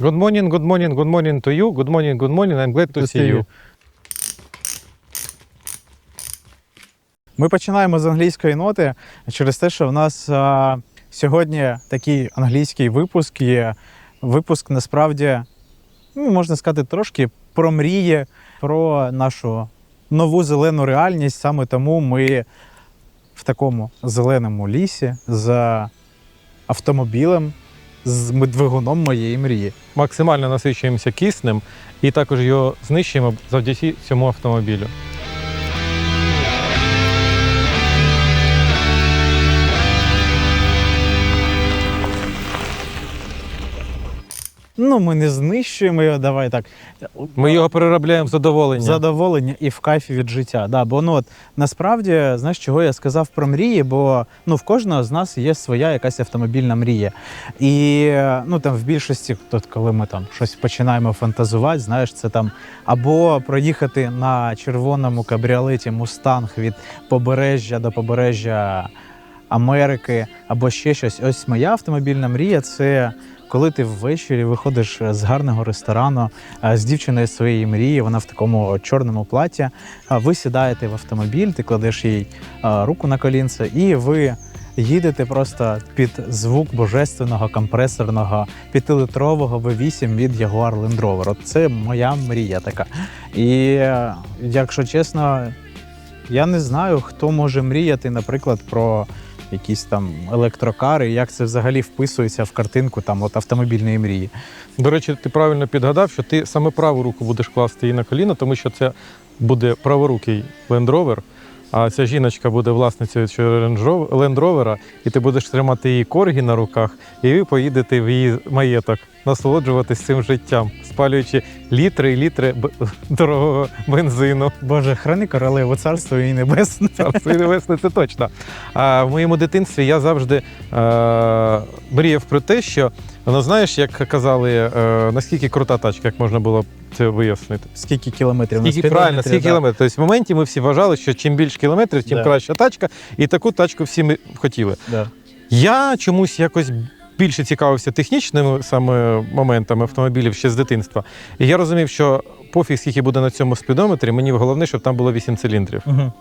Good morning, good morning, good morning to you. Good morning, good morning. I'm glad to see you. Ми починаємо з англійської ноти через те, що в нас а, сьогодні такий англійський випуск є. Випуск насправді, ну, можна сказати, трошки про мрії, про нашу нову зелену реальність. Саме тому ми в такому зеленому лісі з автомобілем, з двигуном моєї мрії. Максимально насичуємося киснем і також його знищуємо завдяки цьому автомобілю. Ну, ми не знищуємо його, давай так. Ми його переробляємо в задоволення. задоволення і в кайфі від життя. Да, бо ну от насправді, знаєш, чого я сказав про мрії, бо ну в кожного з нас є своя якась автомобільна мрія. І ну там в більшості, тут, коли ми там щось починаємо фантазувати, знаєш, це там або проїхати на червоному кабріолеті Мустанг від побережжя до побережжя Америки, або ще щось. Ось моя автомобільна мрія це. Коли ти ввечері виходиш з гарного ресторану е, з дівчиною своєї мрії, вона в такому чорному платі. е, Ви сідаєте в автомобіль, ти кладеш їй е, руку на колінце, і ви їдете просто під звук божественного компресорного п'ятилитрового V8 від Jaguar Land Rover. От це моя мрія така. І е, якщо чесно, я не знаю, хто може мріяти, наприклад, про. Якісь там електрокари, як це взагалі вписується в картинку там от автомобільної мрії. До речі, ти правильно підгадав, що ти саме праву руку будеш класти її на коліно, тому що це буде праворукий Rover, а ця жіночка буде власницею цього Rover, і ти будеш тримати її коргі на руках, і ви поїдете в її маєток, насолоджуватись цим життям, спалюючи літри і літри дорогого бензину. Боже, храни королеву царство і небесне. Царство небесне, це точно. А в моєму дитинстві я завжди е, мріяв про те, що ну знаєш, як казали, е, наскільки крута тачка, як можна було це вияснити. Скільки кілометрів на Скільки правильно, скільки да. кілометрів. Тобто в моменті ми всі вважали, що чим більше кілометрів, тим Да. краща тачка, і таку тачку всі ми хотіли. Да. Я чомусь якось більше цікавився технічними саме моментами автомобілів ще з дитинства. І я розумів, що пофіг, скільки буде на цьому спідометрі, мені головне, щоб там було 8 циліндрів. Угу.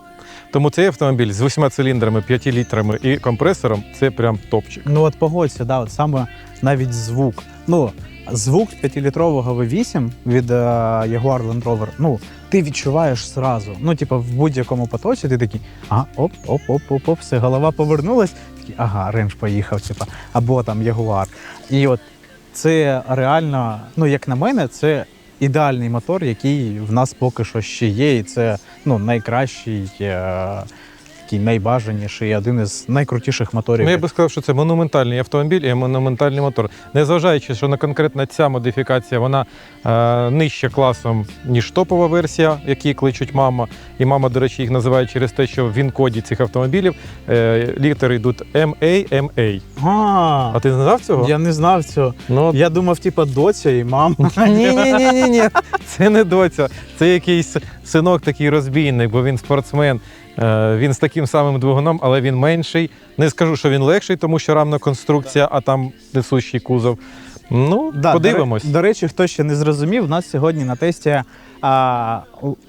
Тому цей автомобіль з 8 циліндрами, 5 літрами і компресором це прям топчик. Ну от погодься, да, от саме навіть звук. Ну, звук 5-літрового V8 від е, Jaguar Land Rover, ну, ти відчуваєш зразу. Ну, типу, в будь-якому потоці ти такий, ага, оп, оп, оп, оп, оп, все, голова повернулась, такий, ага, рендж поїхав, типу, або там Ягуар. І от це реально, ну, як на мене, це ідеальний мотор, який в нас поки що ще є, і це ну, найкращий. Е- Такий найбажаніший, один із найкрутіших моторів. Ну, я би сказав, що це монументальний автомобіль і монументальний мотор. Незважаючи, що на конкретно ця модифікація вона е, нижче класом, ніж топова версія, які кличуть мама. І мама, до речі, їх називає через те, що в він-коді цих автомобілів е, літери йдуть MA, MA. А, А ти не знав цього? я не знав цього. Ну, Я думав, типа доця і мама. ні, ні, ні, ні, ні. Це не доця. Це якийсь синок такий розбійник, бо він спортсмен. Е, Він з таким самим двигуном, але він менший. Не скажу, що він легший, тому що рамна конструкція, а там несущий кузов. Ну, Да, подивимось. До, до речі, хто ще не зрозумів, у нас сьогодні на тесті а,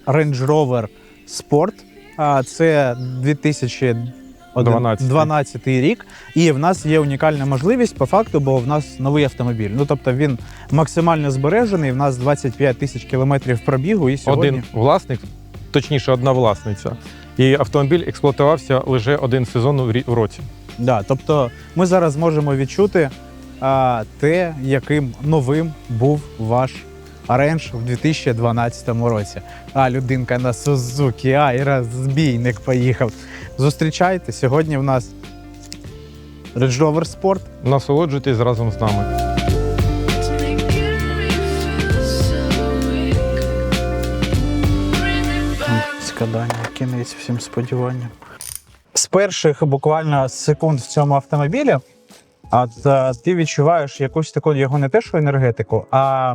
Range Rover Sport. А, це 2012 12. рік. І в нас є унікальна можливість по факту, бо в нас новий автомобіль. Ну тобто він максимально збережений. В нас 25 тисяч кілометрів пробігу. І сьогодні Один власник, точніше, одна власниця. І автомобіль експлуатувався лише один сезон в році. Да, тобто ми зараз можемо відчути а, те, яким новим був ваш Ренж в 2012 році. А людинка на Сузукі, ай, розбійник поїхав. Зустрічайте, сьогодні в нас Range Rover Sport. Насолоджуйтесь разом з нами. Складання, кінець всім сподіванням. З перших буквально секунд в цьому автомобілі, е, ти відчуваєш якусь таку його не те, що енергетику, а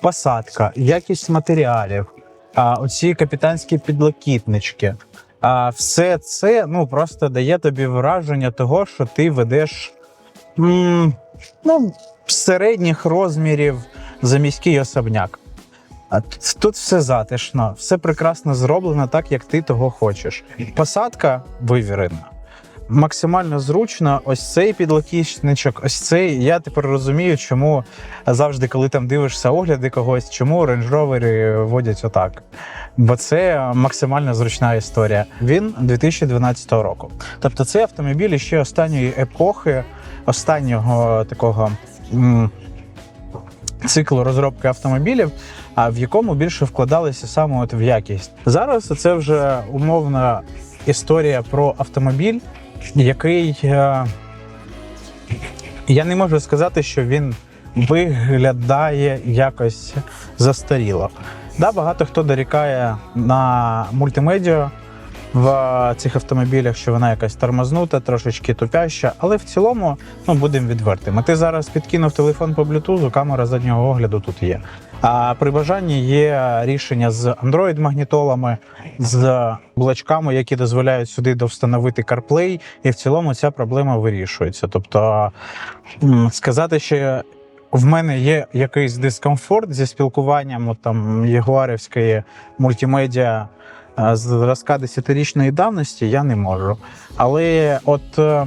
посадка, якість матеріалів, а, оці капітанські підлокітнички. А, все це ну, просто дає тобі враження того, що ти ведеш м, ну, середніх розмірів за міський особняк. Тут все затишно, все прекрасно зроблено так, як ти того хочеш. Посадка вивірена. Максимально зручно, ось цей підлокічничок, ось цей. Я тепер розумію, чому завжди, коли там дивишся огляди когось, чому Rover водять отак. Бо це максимально зручна історія. Він 2012 року. Тобто це автомобіль ще останньої епохи, останнього такого м, циклу розробки автомобілів, а в якому більше вкладалися саме от в якість. Зараз це вже умовна історія про автомобіль, який е, я не можу сказати, що він виглядає якось застаріло. Да, багато хто дорікає на мультимедіа в цих автомобілях, що вона якась тормознута, трошечки тупяща, але в цілому, ну будемо відвертими. Ти зараз підкинув телефон по блютузу, камера заднього огляду тут є. А при бажанні є рішення з Android-магнітолами, з блочками, які дозволяють сюди довстановити CarPlay, і в цілому ця проблема вирішується. Тобто сказати, що в мене є якийсь дискомфорт зі спілкуванням от, там єгуарівської мультимедіа зразка 10-річної давності, я не можу. Але от е,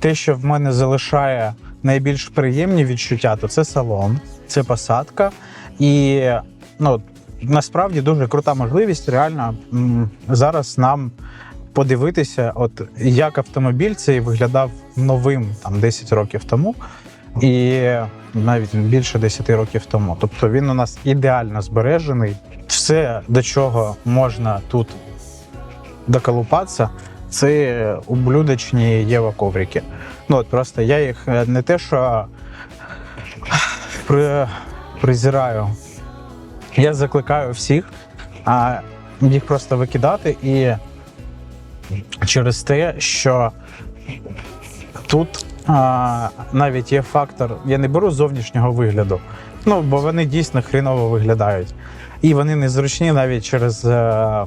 те, що в мене залишає найбільш приємні відчуття, то це салон, це посадка. І ну, насправді дуже крута можливість реально зараз нам подивитися, от як автомобіль цей виглядав новим там 10 років тому. І навіть більше 10 років тому. Тобто він у нас ідеально збережений. Все, до чого можна тут доколупатися, це ублюдочні Єва коврики. Ну от просто я їх е, не те, що при, презираю. Я закликаю всіх, а їх просто викидати і через те, що тут а, навіть є фактор, я не беру зовнішнього вигляду, ну бо вони дійсно хріново виглядають. І вони незручні навіть через е,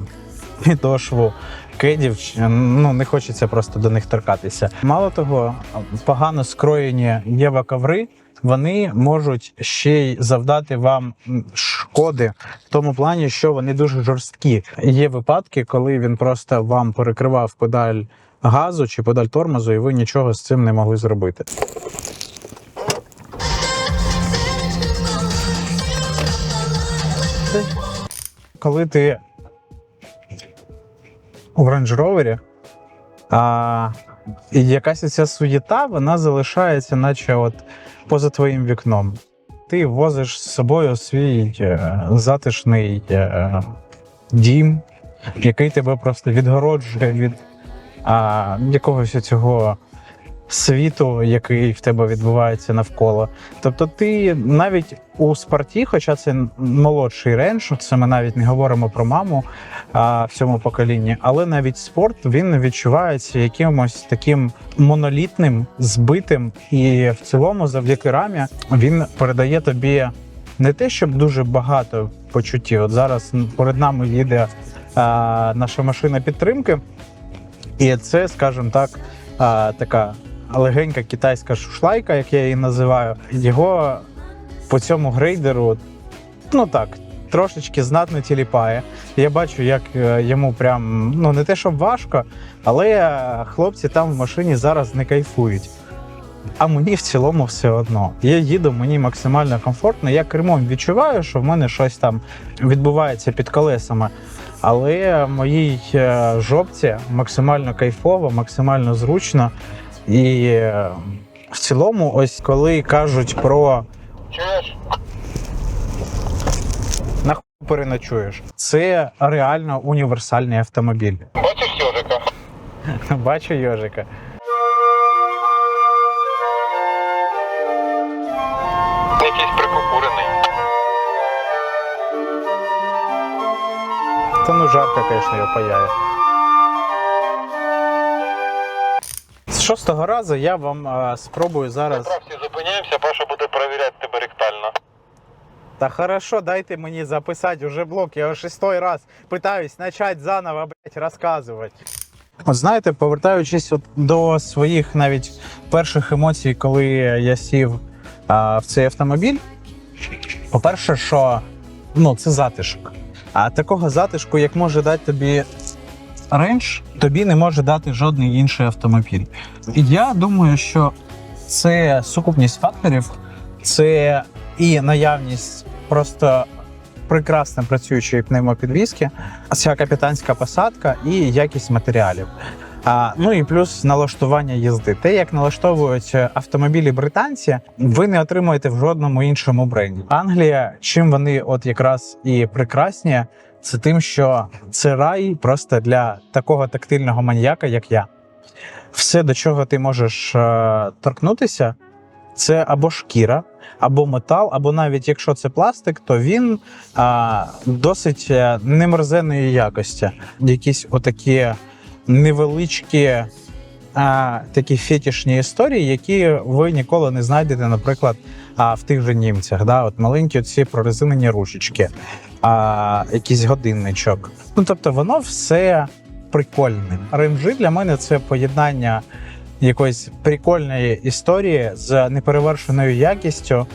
кедів. Ну не хочеться просто до них торкатися. Мало того, погано скроєні єва коври. Вони можуть ще й завдати вам шкоди в тому плані, що вони дуже жорсткі. Є випадки, коли він просто вам перекривав педаль газу чи педаль тормозу, і ви нічого з цим не могли зробити. Коли ти у Range Rover, а якась ця суєта, вона залишається, наче от поза твоїм вікном. Ти возиш з собою свій е, затишний е, дім, який тебе просто відгороджує від а, якогось цього світу, який в тебе відбувається навколо. Тобто, ти навіть у спорті, хоча це молодший ренж, це ми навіть не говоримо про маму а, в цьому поколінні, але навіть спорт він відчувається якимось таким монолітним, збитим, і в цілому, завдяки рамі, він передає тобі не те, щоб дуже багато почуттів. От зараз перед нами їде наша машина підтримки. І це, скажімо так, така легенька китайська шушлайка, як я її називаю. Його по цьому грейдеру, ну так, трошечки знатно тіліпає. Я бачу, як е, йому прям ну не те, щоб важко, але хлопці там в машині зараз не кайфують. А мені в цілому все одно. Я їду, мені максимально комфортно. Я кермом відчуваю, що в мене щось там відбувається під колесами. Але моїй е, жопці максимально кайфово, максимально зручно. І е, в цілому, ось коли кажуть про Чуєш? нахуй переночуєш, це реально універсальний автомобіль. Бачиш йожика? Бачу йожика. Якийсь прикукурений. Та ну жарко, звісно, його паяє. Шостого разу я вам е, спробую зараз. Заправці зупиняємося, Паша буде перевіряти тебе ректально. Та хорошо, дайте мені записати уже блок. Я шестой раз питаюсь почати заново, блядь, розказувати. От знаєте, повертаючись от до своїх навіть перших емоцій, коли я сів а, в цей автомобіль. По-перше, що ну, це затишок. А такого затишку, як може дати тобі рейндж, тобі не може дати жодний інший автомобіль. І я думаю, що це сукупність факторів, це і наявність просто прекрасно працюючої пневмопідвізки, ця капітанська посадка і якість матеріалів. А, ну і плюс налаштування їзди. Те, як налаштовують автомобілі британці, ви не отримуєте в жодному іншому бренді. Англія, чим вони от якраз і прекрасні, це тим, що це рай просто для такого тактильного маніяка, як я. Все, до чого ти можеш е, торкнутися, це або шкіра, або метал, або навіть якщо це пластик, то він а, досить е, немерзенної якості. Якісь отакі невеличкі а, такі фетішні історії, які ви ніколи не знайдете, наприклад, а, в тих же німцях. Да? От маленькі ці прорезинені ручечки, а, якийсь годинничок. Ну тобто, воно все прикольне. Ренджі для мене це поєднання якоїсь прикольної історії з неперевершеною якістю.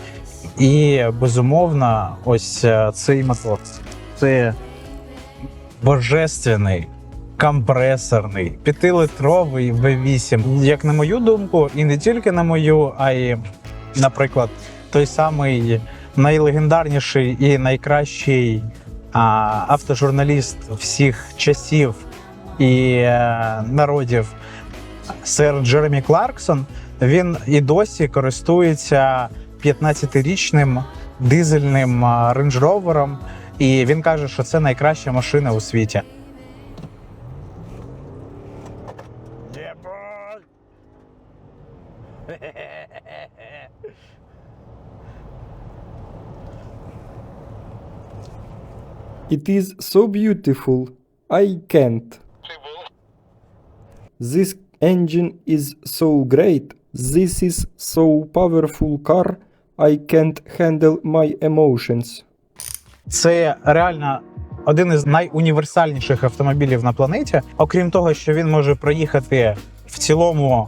І безумовно, ось е, цей мотор. Це божественний компресорний п'ятилитровий V8. Як на мою думку, і не тільки на мою, а й, наприклад, той самий найлегендарніший і найкращий а, автожурналіст всіх часів і е, народів сер Джеремі Кларксон. Він і досі користується 15-річним дизельним а, Rover, і він каже, що це найкраща машина у світі. It is so beautiful. I can't. This engine is so great. This is so powerful car. I can't handle my emotions. Це реально один із найуніверсальніших автомобілів на планеті. Окрім того, що він може проїхати в цілому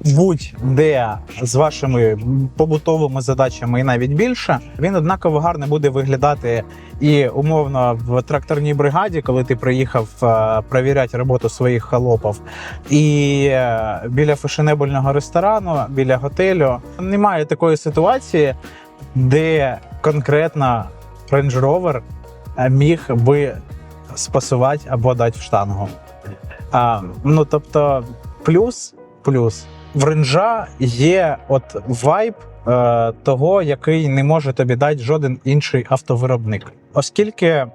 будь-де з вашими побутовими задачами і навіть більше, він однаково гарно буде виглядати і умовно в тракторній бригаді, коли ти приїхав е, перевіряти роботу своїх холопів, і е, біля фешенебельного ресторану, біля готелю. Немає такої ситуації, де конкретно Range Rover е, міг би спасувати або дати в штангу. А, ну тобто, плюс, плюс в ренжа є от вайб е, того, який не може тобі дати жоден інший автовиробник. Оскільки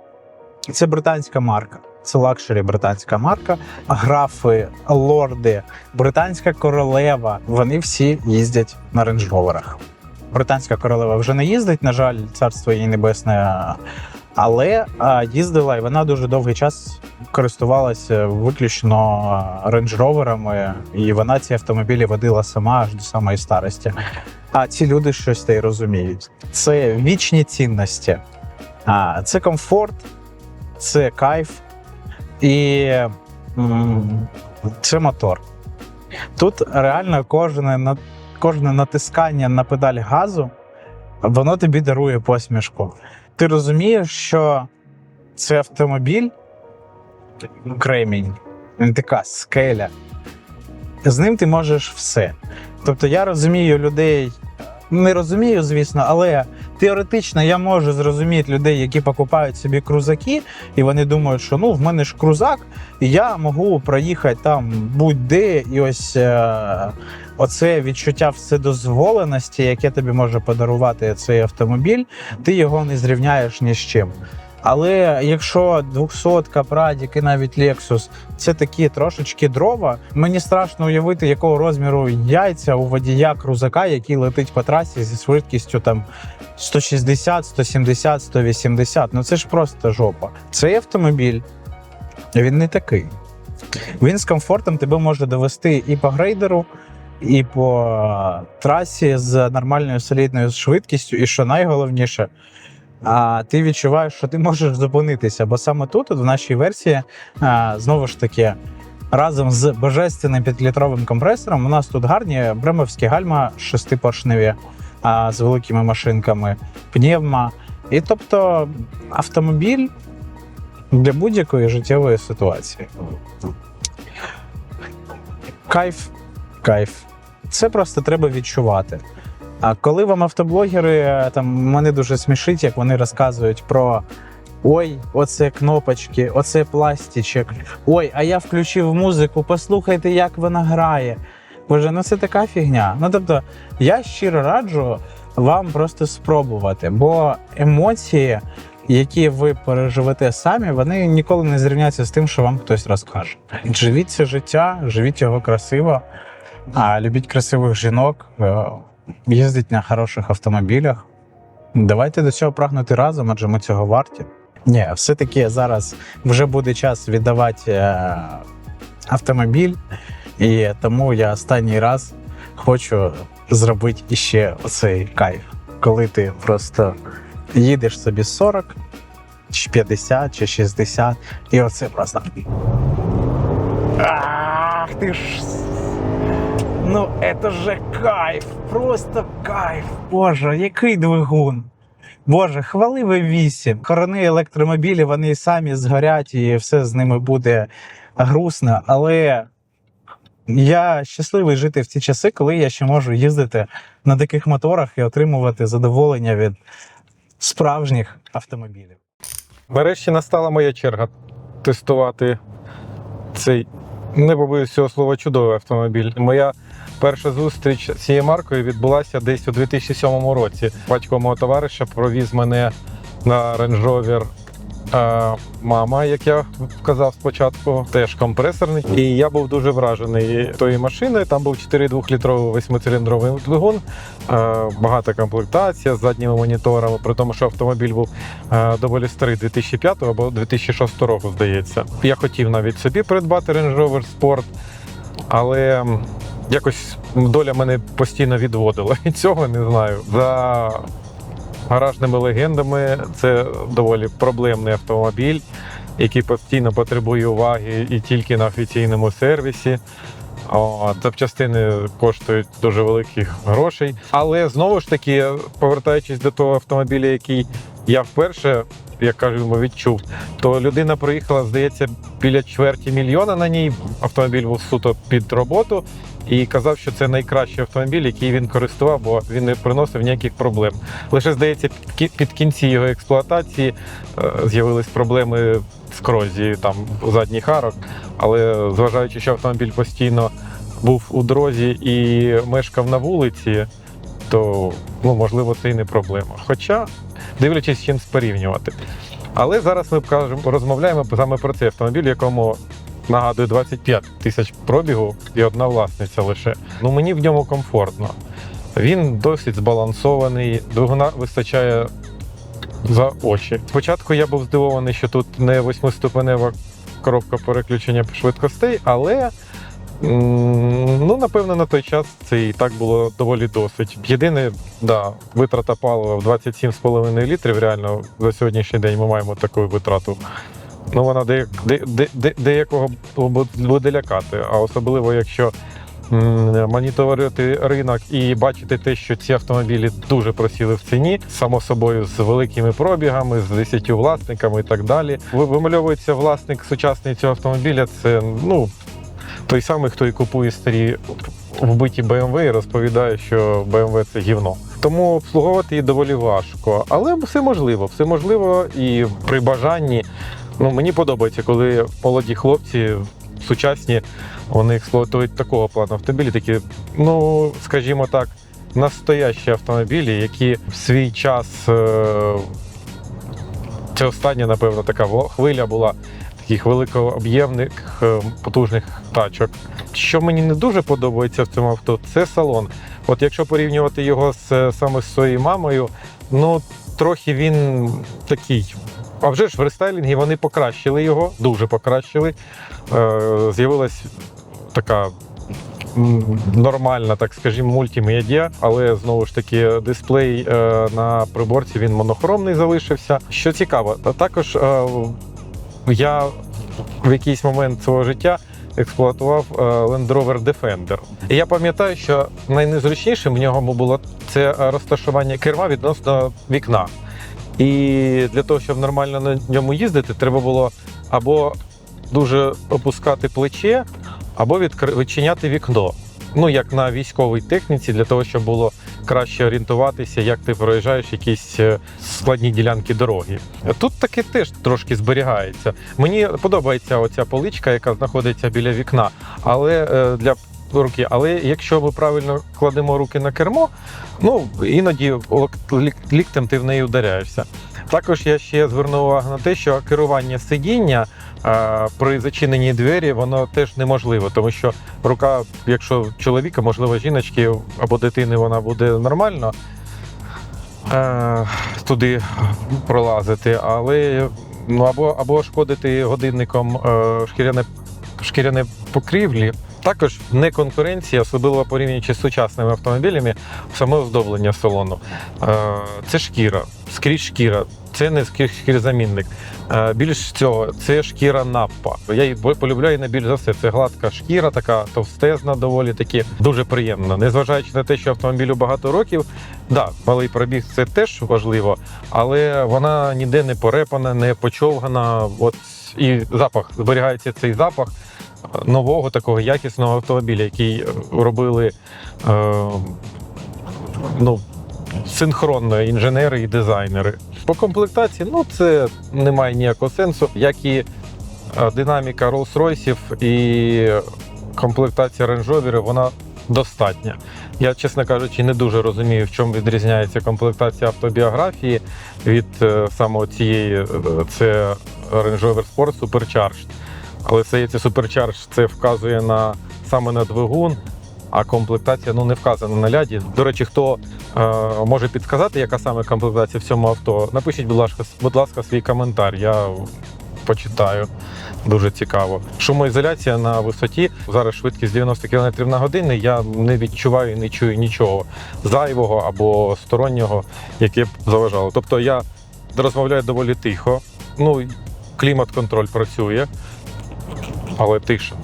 це британська марка. Це лакшері британська марка, графи, лорди, британська королева. Вони всі їздять на рейндж-роверах. Британська королева вже не їздить, на жаль, царство їй небесне. Але а, їздила і вона дуже довгий час користувалася виключно рейндж-роверами, і вона ці автомобілі водила сама аж до самої старості. А ці люди щось та й розуміють. Це вічні цінності, а, це комфорт, це кайф і це мотор. Тут реально кожне, кожне натискання на педаль газу, воно тобі дарує посмішку. Ти розумієш, що це автомобіль кремінь, він така скеля. З ним ти можеш все. Тобто я розумію людей, не розумію, звісно, але теоретично я можу зрозуміти людей, які покупають собі крузаки, і вони думають, що ну в мене ж крузак, і я можу проїхати там будь-де, і ось е, оце відчуття вседозволеності, яке тобі може подарувати цей автомобіль, ти його не зрівняєш ні з чим. Але якщо 200 Прадік і навіть Lexus це такі трошечки дрова, мені страшно уявити, якого розміру яйця у водія крузака, який летить по трасі зі швидкістю там 160, 170, 180. Ну це ж просто жопа. Цей автомобіль він не такий. Він з комфортом тебе може довести і по грейдеру, і по трасі з нормальною солідною швидкістю, і що найголовніше, а ти відчуваєш, що ти можеш зупинитися. Бо саме тут, в нашій версії, знову ж таки, разом з божественним 5-літровим компресором, у нас тут гарні бремовські гальма шестипоршневі. з великими машинками пневма. І тобто автомобіль для будь-якої життєвої ситуації. Кайф, кайф. Це просто треба відчувати. А коли вам автоблогери е, там мене дуже смішить, як вони розказують про ой, оце кнопочки, оце пластичок, ой, а я включив музику, послухайте, як вона грає. Боже, ну це така фігня. Ну тобто, я щиро раджу вам просто спробувати, бо емоції, які ви переживете самі, вони ніколи не зрівняться з тим, що вам хтось розкаже. Живіть це життя, живіть його красиво, а любіть красивих жінок, їздіть на хороших автомобілях. Давайте до цього прагнути разом, адже ми цього варті. Ні, все-таки зараз вже буде час віддавати е, автомобіль, і тому я останній раз хочу зробити іще оцей кайф, коли ти просто їдеш собі 40, чи 50, чи 60, і оце просто. Ах, ти ж. Ну, это же кайф! Просто кайф! Боже, який двигун! Боже, хвали V8. Корони електромобілі, вони самі згорять і все з ними буде грустно. Але я щасливий жити в ті часи, коли я ще можу їздити на таких моторах і отримувати задоволення від справжніх автомобілів. Нарешті настала моя черга тестувати цей, не побоюсь цього слова, чудовий автомобіль. Моя перша зустріч з цією маркою відбулася десь у 2007 році. Батько мого товариша провіз мене на Range Rover е, мама, як я вказав спочатку, теж компресорний. І я був дуже вражений тою машиною. Там був 4,2 літровий восьмициліндровий двигун, багата комплектація з задніми моніторами, при тому, що автомобіль був доволі старий 2005 або 2006 року, здається. Я хотів навіть собі придбати Range Rover Sport, але якось доля мене постійно відводила від цього, не знаю. За гаражними легендами це доволі проблемний автомобіль, який постійно потребує уваги і тільки на офіційному сервісі. О, запчастини коштують дуже великих грошей. Але знову ж таки, повертаючись до того автомобіля, який я вперше, як кажемо, відчув, то людина проїхала, здається, біля чверті мільйона на ній. Автомобіль був суто під роботу. І казав, що це найкращий автомобіль, який він користував, бо він не приносив ніяких проблем. Лише здається, під кінці його експлуатації е, з'явились проблеми з корозією там задніх арок. Але зважаючи, що автомобіль постійно був у дорозі і мешкав на вулиці, то ну, можливо це і не проблема. Хоча, дивлячись, чим порівнювати. Але зараз ми розмовляємо саме про цей автомобіль, якому нагадую 25 тисяч пробігу і одна власниця лише. Ну мені в ньому комфортно. Він досить збалансований, двигуна вистачає за очі. Спочатку я був здивований, що тут не восьмиступенева коробка переключення швидкостей, але ну, напевно, на той час це і так було доволі досить. Єдине, да, витрата палива в 27,5 літрів. Реально за сьогоднішній день ми маємо таку витрату. Ну, вона де, де, де, де, деякого буде лякати, а особливо якщо моніторити ринок і бачити те, що ці автомобілі дуже просіли в ціні, само собою з великими пробігами, з 10 власниками і так далі. Вимальовується власник сучасний цього автомобіля. Це ну той самий, хто і купує старі вбиті BMW і розповідає, що BMW це гівно. Тому обслуговувати її доволі важко, але все можливо, все можливо і при бажанні. Ну мені подобається, коли молоді хлопці сучасні вони експлуатують такого плану автомобілі, такі, ну скажімо так, настоящі автомобілі, які в свій час. Е- це остання, напевно, така хвиля була таких великооб'ємних е, потужних тачок. Що мені не дуже подобається в цьому авто, це салон. От якщо порівнювати його з е, саме з своєю мамою, ну трохи він такий. А вже ж в рестайлінгі вони покращили його, дуже покращили. Е, З'явилась така нормальна, так скажімо, мультимедіа, але знову ж таки дисплей е, на приборці він монохромний залишився. Що цікаво, та також е, я в якийсь момент свого життя експлуатував Land Rover Defender. І я пам'ятаю, що найнезручнішим в ньому було це розташування керма відносно вікна. І для того, щоб нормально на ньому їздити, треба було або дуже опускати плече, або відчиняти вікно. Ну, як на військовій техніці, для того, щоб було краще орієнтуватися, як ти проїжджаєш якісь е, складні ділянки дороги. Тут таке теж трошки зберігається. Мені подобається оця поличка, яка знаходиться біля вікна, але е, для руки. Але якщо ми правильно кладемо руки на кермо, ну іноді ліктем ти в неї ударяєшся. Також я ще звернув увагу на те, що керування сидіння е, при зачиненій двері воно теж неможливо, тому що рука, якщо чоловіка, можливо, жіночки або дитини, вона буде нормально е, туди пролазити, але ну або, або шкодити годинником е, шкіряне, шкіряне покрівлі. Також не конкуренція, особливо порівнюючи з сучасними автомобілями, саме оздоблення салону. Е, Це шкіра, скрізь шкіра. Це не шкірзамінник. Е, Більш цього, це шкіра наппа. Я її полюбляю найбільш за все. Це гладка шкіра, така товстезна, доволі таки дуже приємна. Незважаючи на те, що автомобілю багато років, да, малий пробіг це теж важливо, але вона ніде не порепана, не почовгана. От і запах зберігається цей запах нового такого якісного автомобіля, який е, робили е, ну, синхронно інженери і дизайнери. По комплектації, ну це має ніякого сенсу, як і е, динаміка Rolls-Royce і комплектація Range вона достатня. Я, чесно кажучи, не дуже розумію, в чому відрізняється комплектація автобіографії від е, саме цієї, це Range Rover Sport Supercharged. Але здається, Supercharged це вказує на саме на двигун, а комплектація ну не вказана на ляді. До речі, хто е, може підказати, яка саме комплектація в цьому авто, напишіть, будь ласка, будь ласка, свій коментар. Я почитаю. Дуже цікаво. Шумоізоляція на висоті. Зараз швидкість 90 км на годину. Я не відчуваю і не чую нічого зайвого або стороннього, яке б заважало. Тобто я розмовляю доволі тихо. Ну, клімат-контроль працює, але тиша.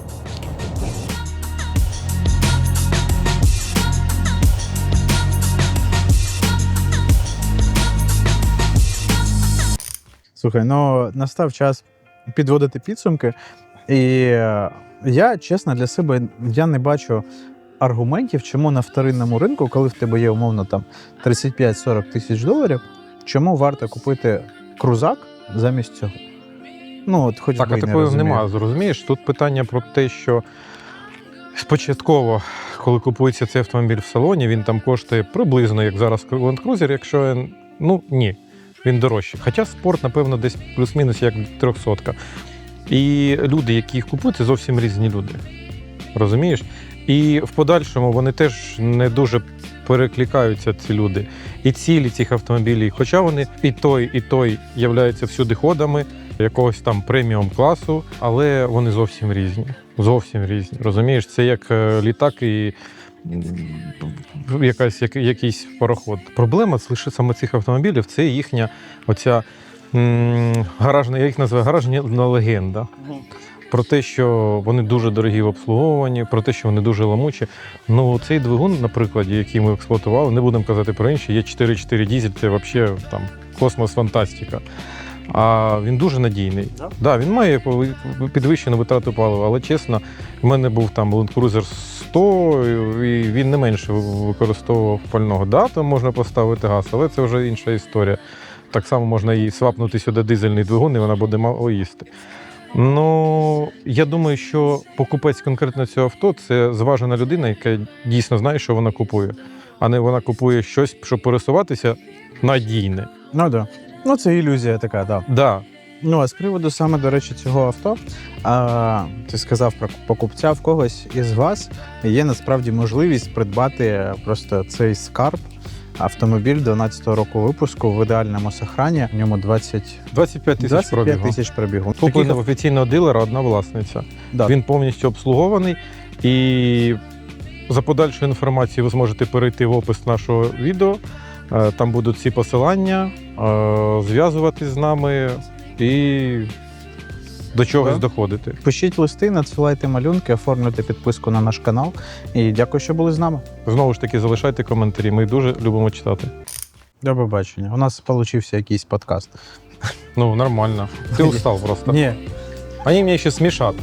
Слухай, ну настав час підводити підсумки. І е, я, чесно, для себе я не бачу аргументів, чому на вторинному ринку, коли в тебе є умовно там 35-40 тисяч доларів, чому варто купити крузак замість цього. Ну, от хоч Так, би а й не такого нема, зрозумієш? Тут питання про те, що спочатково, коли купується цей автомобіль в салоні, він там коштує приблизно, як зараз Land Cruiser, якщо ну ні, він дорожчий. Хоча спорт, напевно, десь плюс-мінус як 300. І люди, які їх купують, це зовсім різні люди. Розумієш? І в подальшому вони теж не дуже перекликаються, ці люди. І цілі цих автомобілів, хоча вони і той, і той являються всюди ходами якогось там преміум класу, але вони зовсім різні. Зовсім різні. Розумієш, це як е, літак і якась, як, якийсь пароход. Проблема лише саме цих автомобілів це їхня оця м, гаражна, я їх називаю гаражна легенда. Про те, що вони дуже дорогі в обслуговуванні, про те, що вони дуже ламучі. Ну, цей двигун, наприклад, який ми експлуатували, не будемо казати про інші, є 4.4 дізель, це взагалі там космос фантастика. А він дуже надійний. Да? Да, він має підвищену витрату палива, але чесно, в мене був там Land Cruiser 100, і він не менше використовував пального. Да, там можна поставити газ, але це вже інша історія. Так само можна і свапнути сюди дизельний двигун, і вона буде мало їсти. Ну, я думаю, що покупець конкретно цього авто це зважена людина, яка дійсно знає, що вона купує, а не вона купує щось, щоб пересуватися надійне. Ну так. Да. Ну, це ілюзія така, так. Да, Ну, а з приводу саме, до речі, цього авто, а, ти сказав про покупця в когось із вас є насправді можливість придбати просто цей скарб. Автомобіль 12-го року випуску в ідеальному сохрані. В ньому 20, 25 тисяч 25 пробігу. тисяч пробігу. Куплений в офіційного дилера одна власниця. да. Він повністю обслугований. І за подальшою інформацією ви зможете перейти в опис нашого відео. Е, Там будуть всі посилання, е, зв'язуватись з нами і до чогось доходити. Пишіть листи, надсилайте малюнки, оформлюйте підписку на наш канал. І дякую, що були з нами. Знову ж таки, залишайте коментарі. Ми дуже любимо читати. До побачення. У нас получився якийсь подкаст. Ну, нормально. Ти устав просто. Ні, Вони мені ще смішать.